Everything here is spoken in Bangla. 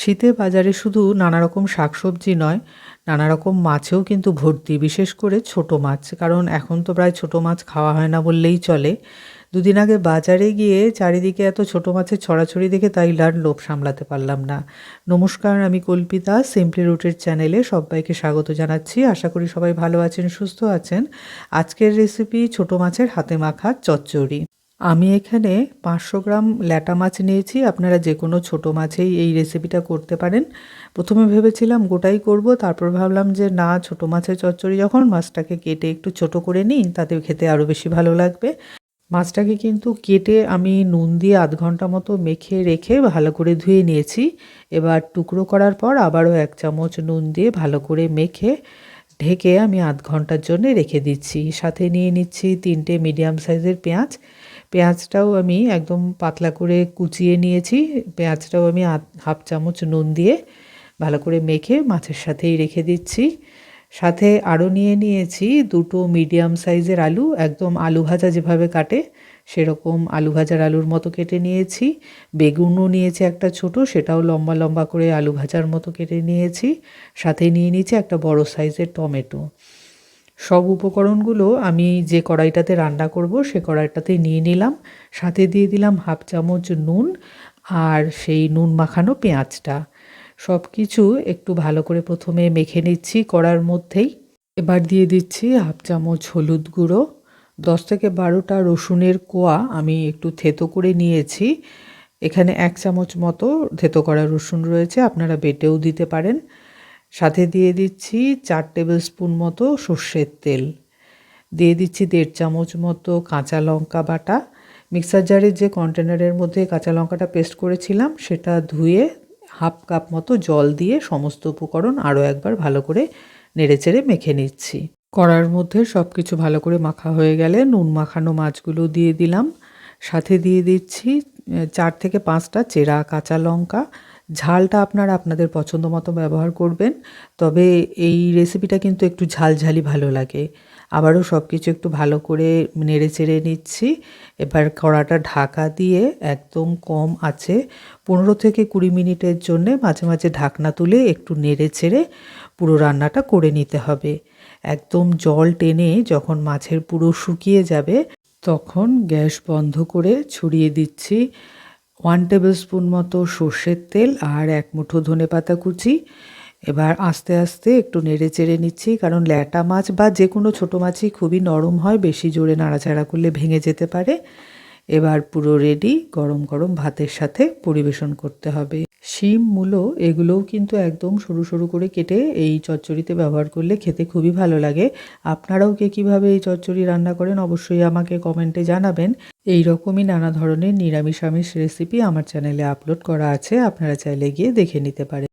শীতে বাজারে শুধু নানা রকম শাকসবজি নয় নানা রকম মাছেও কিন্তু ভর্তি, বিশেষ করে ছোট মাছ। কারণ এখন তো প্রায় ছোট মাছ খাওয়া হয় না বললেই চলে। দুদিন আগে বাজারে গিয়ে চারিদিকে এত ছোট মাছের ছড়াছড়ি দেখে তাই আর লোভ সামলাতে পারলাম না। নমস্কার, আমি কল্পিতা সিম্পলি রুটের চ্যানেলে সবাইকে স্বাগত জানাচ্ছি। আশা করি সবাই ভালো আছেন, সুস্থ আছেন। আজকের রেসিপি ছোট মাছের হাতে মাখা চচ্চড়ি। আমি এখানে পাঁচশো গ্রাম ল্যাটা মাছ নিয়েছি। আপনারা যে কোনো ছোটো মাছেই এই রেসিপিটা করতে পারেন। প্রথমে ভেবেছিলাম গোটাই করব, তারপর ভাবলাম যে না, ছোটো মাছের চচ্চড়ি যখন মাছটাকে কেটে একটু ছোট করে নিই, তাতে খেতে আরও বেশি ভালো লাগবে। মাছটাকে কিন্তু কেটে আমি নুন দিয়ে আধ ঘণ্টা মতো মেখে রেখে ভালো করে ধুয়ে নিয়েছি। এবার টুকরো করার পর আবারও এক চামচ নুন দিয়ে ভালো করে মেখে, ঢেকে আমি আধ ঘণ্টার জন্য রেখে দিচ্ছি। সাথে নিয়ে নিচ্ছি তিনটে মিডিয়াম সাইজের পেঁয়াজ। পেঁয়াজটাও আমি একদম পাতলা করে কুচিয়ে নিয়েছি। পেঁয়াজটাও আমি হাফ চামচ নুন দিয়ে ভালো করে মেখে মাছের সাথেই রেখে দিচ্ছি। সাথে আরও নিয়ে নিয়েছি দুটো মিডিয়াম সাইজের আলু, একদম আলু ভাজা যেভাবে কাটে সেরকম আলু ভাজার আলুর মতো কেটে নিয়েছি। বেগুনও নিয়েছি একটা ছোট, সেটাও লম্বা লম্বা করে আলু ভাজার মতো কেটে নিয়েছি। সাথে নিয়ে নিয়েছি একটা বড় সাইজের টমেটো। সব উপকরণগুলো আমি যে কড়াইটাতে রান্না করব সে কড়াইটাতে নিয়ে নিলাম। সাথে দিয়ে দিলাম হাফ চামচ নুন আর সেই নুন মাখানো পেঁয়াজটা। সব কিছু একটু ভালো করে প্রথমে মেখে নিচ্ছি কড়ার মধ্যেই। এবার দিয়ে দিচ্ছি হাফ চামচ হলুদ গুঁড়ো। দশ থেকে বারোটা রসুনের কোয়া আমি একটু থেতো করে নিয়েছি। এখানে এক চামচ মতো থেতো করা রসুন রয়েছে, আপনারা বেটেও দিতে পারেন। সাথে দিয়ে দিচ্ছি চার টেবিল স্পুন মতো সর্ষের তেল। দিয়ে দিচ্ছি দেড় চামচ মতো কাঁচা লঙ্কা বাটা। মিক্সার জারের যে কন্টেনারের মধ্যে কাঁচা লঙ্কাটা পেস্ট করেছিলাম, সেটা ধুয়ে হাফ কাপ মতো জল দিয়ে সমস্ত উপকরণ আরও একবার ভালো করে নেড়েচেড়ে মেখে নিচ্ছি। কড়ার মধ্যে সব কিছু ভালো করে মাখা হয়ে গেলে নুন মাখানো মাছগুলো দিয়ে দিলাম। সাথে দিয়ে দিচ্ছি চার থেকে পাঁচটা চেরা কাঁচা লঙ্কা ঝালটা আপনারা আপনাদের পছন্দ মতো ব্যবহার করবেন, তবে এই রেসিপিটা কিন্তু একটু ঝালঝালি ভালো লাগে। আবারও সব কিছু একটু ভালো করে নেড়ে চেড়ে নিচ্ছি। এবার কড়াটা ঢাকা দিয়ে একদম কম আছে, পনেরো থেকে কুড়ি মিনিটের জন্যে মাঝে মাঝে ঢাকনা তুলে একটু নেড়ে চেড়ে পুরো রান্নাটা করে নিতে হবে। একদম জল টেনে যখন মাছের পুরো শুকিয়ে যাবে, তখন গ্যাস বন্ধ করে ছড়িয়ে দিচ্ছি। ওয়ান টেবিল স্পুন মতো সর্ষের তেল আর এক মুঠো ধনে পাতা কুচি। এবার আস্তে আস্তে একটু নেড়ে চেড়ে নিচ্ছি, কারণ ল্যাটা মাছ বা যে কোনো ছোটো মাছই খুবই নরম হয়, বেশি জোরে নাড়াচাড়া করলে ভেঙে যেতে পারে। এবার পুরো রেডি গরম গরম ভাতের সাথে পরিবেশন করতে হবে। শিম, মূলো, এগুলোও কিন্তু একদম সরু সরু করে কেটে এই চচ্চড়িতে ব্যবহার করলে খেতে খুবই ভালো লাগে। আপনারাও কে কীভাবে এই চচ্চড়ি রান্না করেন অবশ্যই আমাকে কমেন্টে জানাবেন। এই রকমই নানা ধরনের নিরামিষ আমিষ রেসিপি আমার চ্যানেলে আপলোড করা আছে, আপনারা চাইলে গিয়ে দেখে নিতে পারেন।